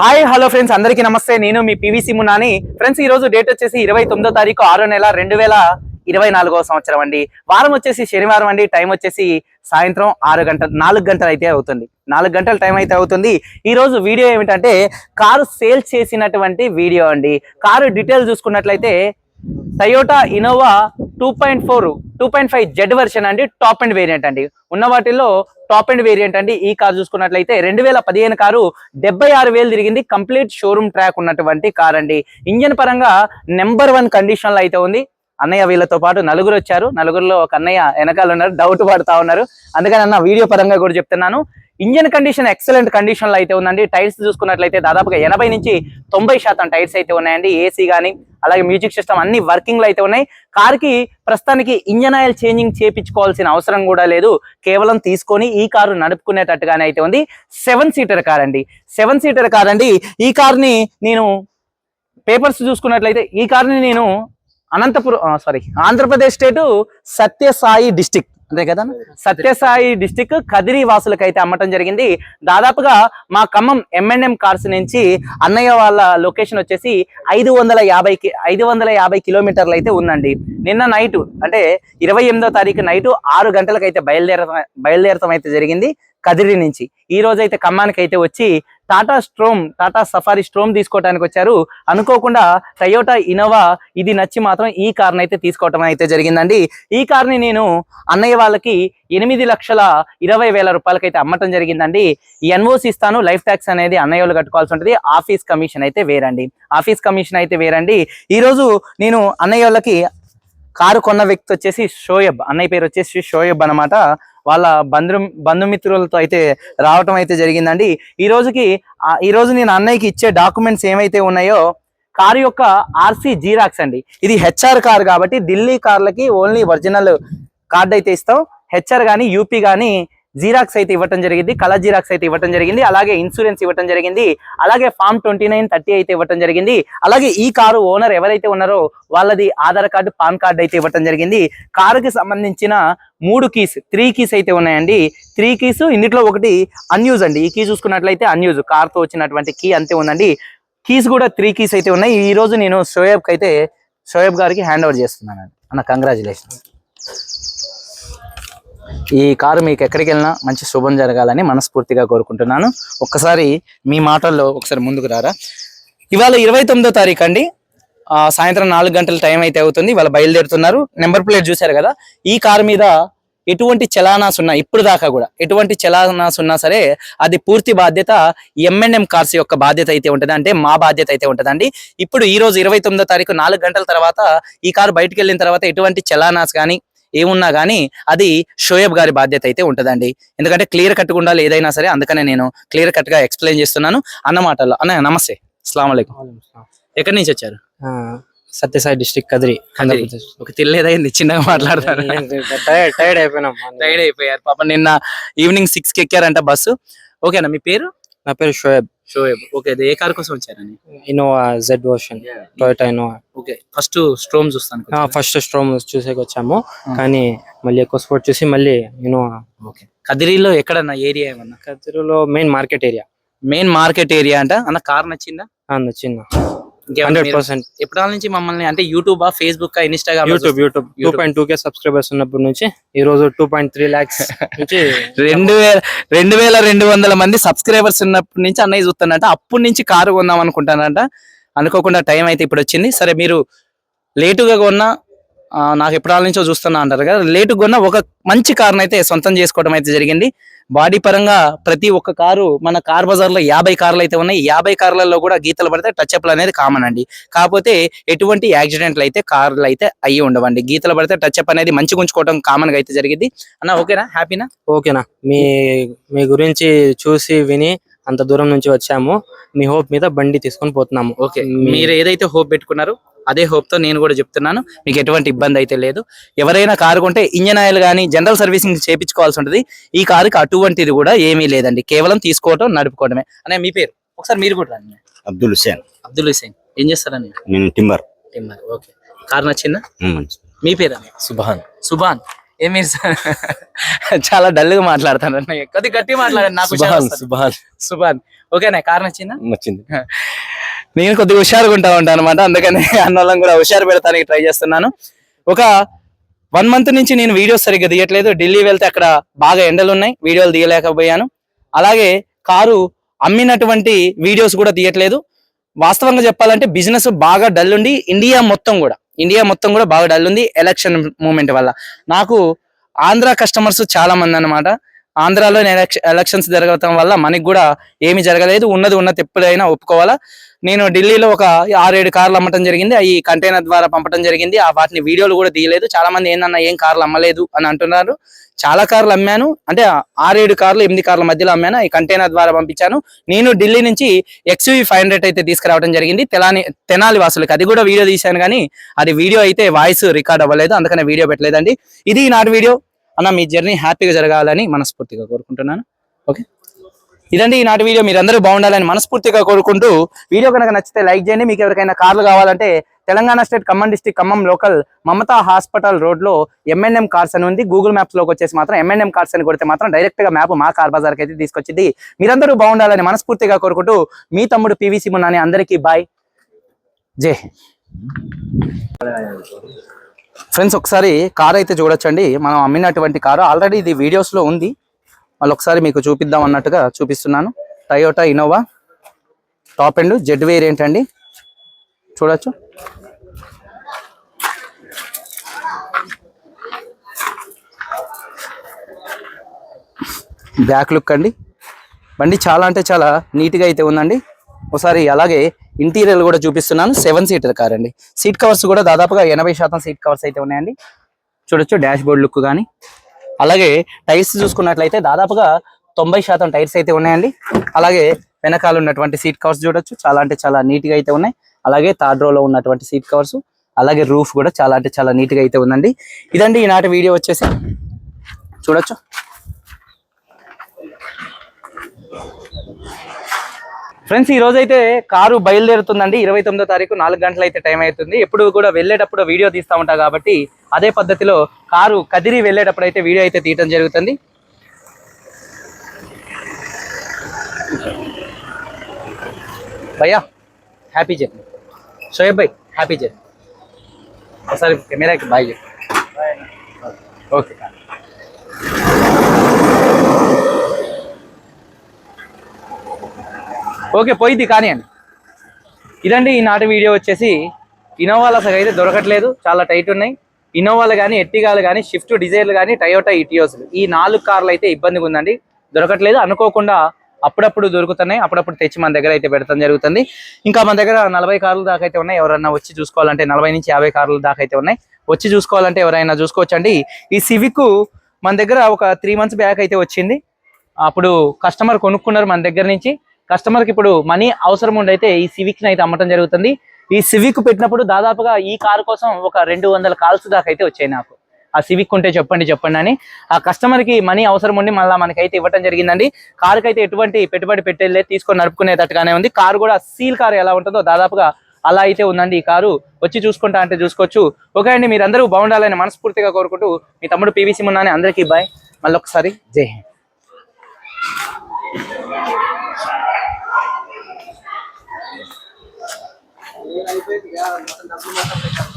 Hi hello friends అందరికీ నమస్తే. నేను మీ పివిసి మునాని ఫ్రెండ్స్ ఈ రోజు డేట్ వచ్చేసి ఇరవై తొమ్మిదో తారీఖు ఆరో నెల రెండు వేల ఇరవై నాలుగో సంవత్సరం అండి. వారం వచ్చేసి శనివారం అండి. టైం వచ్చేసి సాయంత్రం ఆరు గంటల నాలుగు గంటలు అయితే అవుతుంది. నాలుగు గంటల టైం అయితే అవుతుంది. ఈ రోజు వీడియో ఏమిటంటే కారు సేల్ చేసినటువంటి వీడియో అండి. కారు డీటెయిల్ చూసుకున్నట్లయితే Toyota Innova two point four two point five Z version అండి టాప్ అండ్ వేరియంట్ అండి. ఉన్న వాటిల్లో టాప్ అండ్ వేరియంట్ అండి. ఈ కార్ చూసుకున్నట్లయితే రెండు వేల పదిహేను కారు డెబ్బై ఆరు వేలు తిరిగింది. కంప్లీట్ షోరూమ్ ట్రాక్ ఉన్నటువంటి కార్ అండి. ఇంజన్ పరంగా నెంబర్ వన్ కండిషన్లో అయితే ఉంది. అన్నయ్య వీళ్ళతో పాటు నలుగురు వచ్చారు. నలుగురులో ఒక అన్నయ్య వెనకాల ఉన్నారు. డౌట్ పడుతా ఉన్నారు. అందుకని అన్న వీడియో పరంగా కూడా చెప్తున్నాను. ఇంజన్ కండిషన్ ఎక్సలెంట్ కండిషన్లో అయితే ఉందండి. టైర్స్ చూసుకున్నట్లయితే దాదాపుగా ఎనభై నుంచి తొంభై శాతం టైర్స్ అయితే ఉన్నాయండి. ఏసీ కానీ అలాగే మ్యూజిక్ సిస్టమ్ అన్ని వర్కింగ్లో అయితే ఉన్నాయి. కార్కి ప్రస్తుతానికి ఇంజన్ ఆయిల్ చేంజింగ్ చేపించుకోవాల్సిన అవసరం కూడా లేదు. కేవలం తీసుకొని ఈ కారు నడుపుకునేటట్టుగానే అయితే ఉంది. సెవెన్ సీటర్ కార్ అండి. సెవెన్ సీటర్ కార్ అండి. ఈ కార్ని నేను పేపర్స్ చూసుకున్నట్లయితే ఈ కార్ని నేను Anantapuram sorry Andhra Pradesh state Satyasai district అంతే కదా? సత్యసాయి డిస్టిక్ కదిరి వాసులకు అయితే అమ్మటం జరిగింది. దాదాపుగా మా ఖమ్మం ఎంఎన్ఎం కార్స్ నుంచి అన్నయ్య వాళ్ళ లొకేషన్ వచ్చేసి ఐదు వందల యాభైకి ఐదు వందల యాభై కిలోమీటర్లు అయితే ఉందండి. నిన్న నైట్ అంటే ఇరవై ఎనిమిదో తారీఖు నైట్ ఆరు గంటలకు అయితే బయలుదేర బయలుదేరటం అయితే జరిగింది. కదిరి నుంచి. ఈ రోజు అయితే ఖమ్మానికి అయితే వచ్చి Tata storm Tata safari storm తీసుకోవడానికి వచ్చారు. అనుకోకుండా టయోటా ఇనోవా ఇది నచ్చి మాత్రం ఈ కార్ని అయితే తీసుకోవటం అయితే జరిగిందండి. ఈ కార్ని నేను అన్నయ్య వాళ్ళకి ఎనిమిది లక్షల ఇరవై వేల రూపాయలకైతే అమ్మటం జరిగిందండి. ఎన్ఓసి ఇస్తాను లైఫ్ ట్యాక్స్ అనేది అన్నయ్య వాళ్ళు కట్టుకోవాల్సి ఉంటుంది. ఆఫీస్ కమిషన్ అయితే వేరండి. ఆఫీస్ కమిషన్ అయితే వేరండి. ఈ రోజు నేను అన్నయ్య వాళ్ళకి కారు కొన్న వ్యక్తి వచ్చేసి షోయబ్ అన్నయ్య పేరు వచ్చేసి షోయబ్ అన్నమాట. వాళ్ళ బంధు బంధుమిత్రులతో అయితే రావటం అయితే జరిగిందండి. ఈ రోజుకి ఈ రోజు నేను అన్నయ్యకి ఇచ్చే డాక్యుమెంట్స్ ఏమైతే ఉన్నాయో కారు యొక్క ఆర్సీ జీరాక్స్ అండి. ఇది హెచ్ఆర్ కార్ కాబట్టి ఢిల్లీ కార్లకి ఓన్లీ ఒరిజినల్ కార్డ్ అయితే ఇస్తాం. హెచ్ఆర్ కానీ యూపీ కానీ జీరాక్స్ అయితే ఇవ్వటం జరిగింది కలర్ జీరాక్స్ అయితే ఇవ్వటం జరిగింది అలాగే ఇన్సూరెన్స్ ఇవ్వటం జరిగింది అలాగే ఫామ్ ట్వంటీ నైన్ థర్టీ అయితే ఇవ్వటం జరిగింది అలాగే ఈ కారు ఓనర్ ఎవరైతే ఉన్నారో వాళ్ళది ఆధార్ కార్డు పాన్ కార్డు అయితే ఇవ్వటం జరిగింది. కారుకి సంబంధించిన మూడు కీస్ త్రీ కీస్ అయితే ఉన్నాయండి. త్రీ కీస్ ఇందులో ఒకటి అన్యూజ్ అండి. ఈ కీ చూసుకున్నట్లయితే అన్యూజ్ కార్తో వచ్చినటువంటి కీ అంతే ఉందండి. కీస్ కూడా త్రీ కీస్ అయితే ఉన్నాయి. ఈ రోజు నేను షోయబ్కి అయితే షోయబ్ గారికి హ్యాండ్ ఓవర్ చేస్తున్నాను అన్న కంగ్రాచులేషన్ ఈ కారు మీకు ఎక్కడికి వెళ్ళినా మంచి శుభం జరగాలని మనస్ఫూర్తిగా కోరుకుంటున్నాను. ఒక్కసారి మీ మాటల్లో ఒకసారి ముందుకు రారా. ఇవాళ ఇరవై తొమ్మిదో తారీఖు అండి. సాయంత్రం నాలుగు గంటల టైం అయితే అవుతుంది. ఇవాళ బయలుదేరుతున్నారు. నెంబర్ ప్లేట్ చూశారు కదా? ఈ కారు మీద ఎటువంటి చలానాస్ ఉన్నా ఇప్పుడు దాకా కూడా ఎటువంటి చలానాస్ ఉన్నా సరే అది పూర్తి బాధ్యత ఎంఎన్ఎం కార్స్ యొక్క బాధ్యత అయితే ఉంటుంది. అంటే మా బాధ్యత అయితే ఉంటుందండి ఇప్పుడు ఈ రోజు ఇరవై తొమ్మిదో తారీఖు నాలుగు గంటల తర్వాత ఈ కారు బయటకు వెళ్ళిన తర్వాత ఎటువంటి చలానాస్ కానీ ఏమున్నా కానీ అది షోయబ్ గారి బాధ్యత అయితే ఉంటుందండి. ఎందుకంటే క్లియర్ కట్గా ఉండాలి ఏదైనా సరే అందుకనే నేను క్లియర్ కట్గా ఎక్స్ప్లెయిన్ చేస్తున్నాను. అన్న మాటల్లో అన్న నమస్తే అస్సలం ఎక్కడి నుంచి వచ్చారు? సత్యసాయి డిస్ట్రిక్ట్ కదిరి ఒక తిల్లేదైంది చిన్నగా మాట్లాడతారు. టైర్డ్ టైర్డ్ అయిపోయినాం టైర్డ్ అయిపోయారు. పాప నిన్న ఈవినింగ్ సిక్స్కి ఎక్కారంట బస్సు. ఓకేనా మీ పేరు? నా పేరు షోయబ్. షోయబ్ ఓకే ఏ కార్ కోసం వచ్చారని Innova Z ocean Toyota Innova okay first storm చూస్తాను ఫస్ట్ స్ట్రోమ్ చూసేకి వచ్చాము. కానీ మళ్ళీ ఎక్కువ స్పోర్ట్ చూసి మళ్ళీ ఇన్నోవా ఓకే కదిరిలో ఎక్కడన్నా ఏరియా ఏమన్నా? కదిరిలో main market area main market area అంట? అన్న కార్ నచ్చిందా? ఇంకేమన్నా హండ్రెడ్ పర్సెంట్. ఎప్పటి నుంచి మమ్మల్ని అంటే YouTube Facebook Instagram YouTube YouTube two. Point two K subscribers ఉన్నప్పటి నుంచి ఈ రోజు టూ పాయింట్ త్రీ లాక్స్ నుంచి రెండు వేల రెండు వేల రెండు వందల మంది సబ్స్క్రైబర్స్ ఉన్నప్పటి నుంచి అన్నయ్య చూస్తానంట అప్పటి నుంచి కారు కొందాం అనుకుంటానంట. అనుకోకుండా టైం అయితే ఇప్పుడు వచ్చింది. సరే మీరు లేటుగా కొన్నా నాకు ఎప్పటి నుంచో చూస్తున్నా అంటారు కదా. లేటుగా కొన్నా ఒక మంచి కారుని అయితే సొంతం చేసుకోవడం అయితే జరిగింది. బాడీ పరంగా ప్రతి ఒక్క కారు మన కార్ బజార్లో యాభై కార్లు అయితే ఉన్నాయి. యాభై కార్లలో కూడా గీతలు పడితే టచ్ అప్లు అనేది కామన్ అండి. కాకపోతే ఎటువంటి యాక్సిడెంట్లు అయితే కార్లు అయితే అయ్యి ఉండవండి. గీతలు పడితే టచ్ అప్ అనేది మంచిగా ఉంచుకోవడం కామన్గా అయితే జరిగింది. అన్న ఓకేనా? హ్యాపీనా ఓకేనా. మీ మీ గురించి చూసి విని అంత దూరం నుంచి వచ్చాము. మీ హోప్ మీద బండి తీసుకొని పోతున్నాము. ఓకే. మీరు ఏదైతే హోప్ పెట్టుకున్నారో అదే హోప్తో నేను కూడా చెప్తున్నాను. మీకు ఎటువంటి ఇబ్బంది అయితే లేదు. ఎవరైనా కారు కొంటే ఇంజన్ ఆయిల్ కానీ జనరల్ సర్వీసింగ్ చేపించుకోవాల్సి ఉంటుంది. ఈ కారుకి అటువంటిది కూడా ఏమీ లేదండి. కేవలం తీసుకోవటం నడుపుకోవడమే అనే మీ పేరు? ఒకసారి మీరు కూడా రండి. అబ్దుల్ హుసేన్ అబ్దుల్ హుసేన్ ఏం చేస్తారని నేను టింబర్ ఓకే. కారు నచ్చిందా? మీ పేరు సుభాన్. సుభాన్. ఏం మీరు చాలా డల్గా మాట్లాడతాను అన్నయ్య. కొద్ది గట్టి మాట్లాడండి నాకు సుభాన్. సుభాన్. సుభాన్. ఓకేనా కార్ నచ్చిందా? నచ్చింది. నేను కొద్దిగా హుషారుగా ఉంటా ఉంటాను అనమాట అందుకని అన్నోళ్ళం కూడా హుషారు పెడతానికి ట్రై చేస్తున్నాను. ఒక వన్ మంత్ నుంచి నేను వీడియోస్ సరిగ్గా తీయట్లేదు. ఢిల్లీ వెళ్తే అక్కడ బాగా ఎండలు ఉన్నాయి. వీడియోలు తీయలేకపోయాను. అలాగే కారు అమ్మినటువంటి వీడియోస్ కూడా తీయట్లేదు. వాస్తవంగా చెప్పాలంటే బిజినెస్ బాగా డల్ ఉండి ఇండియా మొత్తం కూడా. ఇండియా మొత్తం కూడా బాగా డల్ ఉంది ఎలక్షన్ మూమెంట్ వల్ల. నాకు ఆంధ్ర కస్టమర్స్ చాలా మంది అన్నమాట. ఆంధ్రాలో ఎలక్షన్స్ జరగటం వల్ల మనకి కూడా ఏమి జరగలేదు. ఉన్నది ఉన్నది ఎప్పుడైనా ఒప్పుకోవాలా. నేను ఢిల్లీలో ఒక ఆరేడు కార్లు అమ్మటం జరిగింది. అవి కంటైనర్ ద్వారా పంపడం జరిగింది. ఆ వాటిని వీడియోలు కూడా తీయలేదు. చాలా మంది ఏందన్నా ఏం కార్లు అమ్మలేదు? అని అంటున్నారు. చాలా కార్లు అమ్మాను. అంటే ఆరేడు కార్లు ఎనిమిది కార్ల మధ్యలో అమ్మాను. ఈ కంటైనర్ ద్వారా పంపించాను. నేను ఢిల్లీ నుంచి ఎక్స్యూవి ఫైవ్ హండ్రెడ్ అయితే తీసుకురావడం జరిగింది. తెలాని తెనాలి వాసులకి. అది కూడా వీడియో తీశాను కానీ అది వీడియో అయితే వాయిస్ రికార్డ్ అవ్వలేదు. అందుకనే వీడియో పెట్టలేదండి. ఇది నాటి వీడియో. అన్న మీ జర్నీ హ్యాపీగా జరగాలని మనస్ఫూర్తిగా కోరుకుంటున్నాను. ఓకే? ఇదండి ఈనాటి వీడియో. మీరందరూ బాగుండాలని మనస్ఫూర్తిగా కోరుకుంటూ వీడియో కనుక నచ్చితే లైక్ చేయండి. మీకు ఎవరికైనా కార్లు కావాలంటే Telangana state Khammam district Khammam local Mamata hospital రోడ్లో ఎంఎన్ఎం కార్స్ అని ఉంది. గూగుల్ మ్యాప్స్లోకి వచ్చేసి మాత్రం ఎంఎన్ఎం కార్స్ అని కొడితే మాత్రం డైరెక్ట్గా మ్యాప్ మా కార్ బజార్కి అయితే తీసుకొచ్చింది. మీరందరూ బాగుండాలని మనస్ఫూర్తిగా కోరుకుంటూ మీ తమ్ముడు పివిసి మున్నాని అందరికీ బాయ్ జే ఫ్రెండ్స్ ఒకసారి కార్ అయితే చూడొచ్చండి. మనం అమ్మినటువంటి కారు. ఆల్రెడీ ఇది వీడియోస్లో ఉంది. మళ్ళీ ఒకసారి మీకు చూపిద్దాం అన్నట్టుగా చూపిస్తున్నాను. Toyota Innova top and Z variant అండి. చూడొచ్చు. బ్యాక్ లుక్ అండి. బండి చాలా అంటే చాలా నీట్గా అయితే ఉందండి. ఒకసారి అలాగే ఇంటీరియర్ కూడా చూపిస్తున్నాను. సెవెన్ సీటర్ కార్ అండి. సీట్ కవర్స్ కూడా దాదాపుగా ఎనభై శాతం సీట్ కవర్స్ అయితే ఉన్నాయండి. చూడొచ్చు డాష్ బోర్డ్ లుక్ కానీ. అలాగే టైర్స్ చూసుకున్నట్లయితే దాదాపుగా తొంభై శాతం టైర్స్ అయితే ఉన్నాయండి. అలాగే వెనకాల ఉన్నటువంటి సీట్ కవర్స్ చూడొచ్చు. చాలా అంటే చాలా నీట్గా అయితే ఉన్నాయి. అలాగే థర్డ్ రోలో ఉన్నటువంటి సీట్ కవర్స్ అలాగే రూఫ్ కూడా చాలా అంటే చాలా నీట్గా అయితే ఉందండి. ఇదండి ఈనాటి వీడియో వచ్చేసి. చూడొచ్చు. ఫ్రెండ్స్ ఈ రోజు అయితే కారు బయలుదేరుతుందండి. ఇరవై తొమ్మిదో తారీఖు నాలుగు గంటలు అయితే టైం అవుతుంది. ఎప్పుడు కూడా వెళ్ళేటప్పుడు వీడియో తీస్తా ఉంటా కాబట్టి అదే పద్ధతిలో కారు కదిరి వెళ్ళేటప్పుడు అయితే వీడియో అయితే తీయటం జరుగుతుంది. భయ్యా హ్యాపీ జర్నీ. షోయబ్ భాయ్ హ్యాపీ జర్నీ. ఒకసారి కెమెరాకి బాయ్ చెప్పు. ఓకే. ఓకే పోయిద్ది కానివ్వండి ఇదండి ఈనాటి వీడియో వచ్చేసి ఇన్నోవాలు అసలు అయితే దొరకట్లేదు చాలా టైట్ ఉన్నాయి. ఇన్నోవాలు కానీ ఎట్టిగాలు కానీ షిఫ్ట్ డిజైర్లు కానీ టయోటా ఇటియోస్లు ఈ నాలుగు కార్లు అయితే ఇబ్బందిగా ఉందండి. దొరకట్లేదు అనుకోకుండా అప్పుడప్పుడు దొరుకుతున్నాయి అప్పుడప్పుడు తెచ్చి మన దగ్గర అయితే పెడతాం జరుగుతుంది. ఇంకా మన దగ్గర నలభై కార్లు దాకా అయితే ఉన్నాయి. ఎవరన్నా వచ్చి చూసుకోవాలంటే నలభై నుంచి యాభై కార్లు దాకా అయితే ఉన్నాయి. వచ్చి చూసుకోవాలంటే ఎవరైనా చూసుకోవచ్చండి. ఈ సివిక్ మన దగ్గర ఒక త్రీ మంత్స్ బ్యాక్ అయితే వచ్చింది. అప్పుడు కస్టమర్ కొనుక్కున్నారు మన దగ్గర నుంచి. కస్టమర్కి ఇప్పుడు మనీ అవసరం ఉండైతే ఈ సివిక్ని అయితే అమ్మటం జరుగుతుంది. ఈ సివిక్ పెట్టినప్పుడు దాదాపుగా ఈ కారు కోసం ఒక రెండు వందల కాల్స్ దాకా అయితే వచ్చాయి నాకు. ఆ సివిక్ ఉంటే చెప్పండి చెప్పండి అని. ఆ కస్టమర్కి మనీ అవసరం ఉండి మళ్ళీ మనకైతే ఇవ్వడం జరిగిందండి. కారుకి అయితే ఎటువంటి పెట్టుబడి పెట్టేలే తీసుకొని నడుపుకునేటట్టుగానే ఉంది. కారు కూడా సీల్ కారు ఎలా ఉంటుందో దాదాపుగా అలా అయితే ఉందండి ఈ కారు. వచ్చి చూసుకుంటా అంటే చూసుకోవచ్చు. ఓకే అండి మీరందరూ బాగుండాలని మనస్ఫూర్తిగా కోరుకుంటూ మీ తమ్ముడు పీవీసీ ఉన్నానే అందరికీ బాయ్. మళ్ళీ ఒకసారి జై హింద్. ஏழாயிரம் பேர் மொத்தம் தசமாக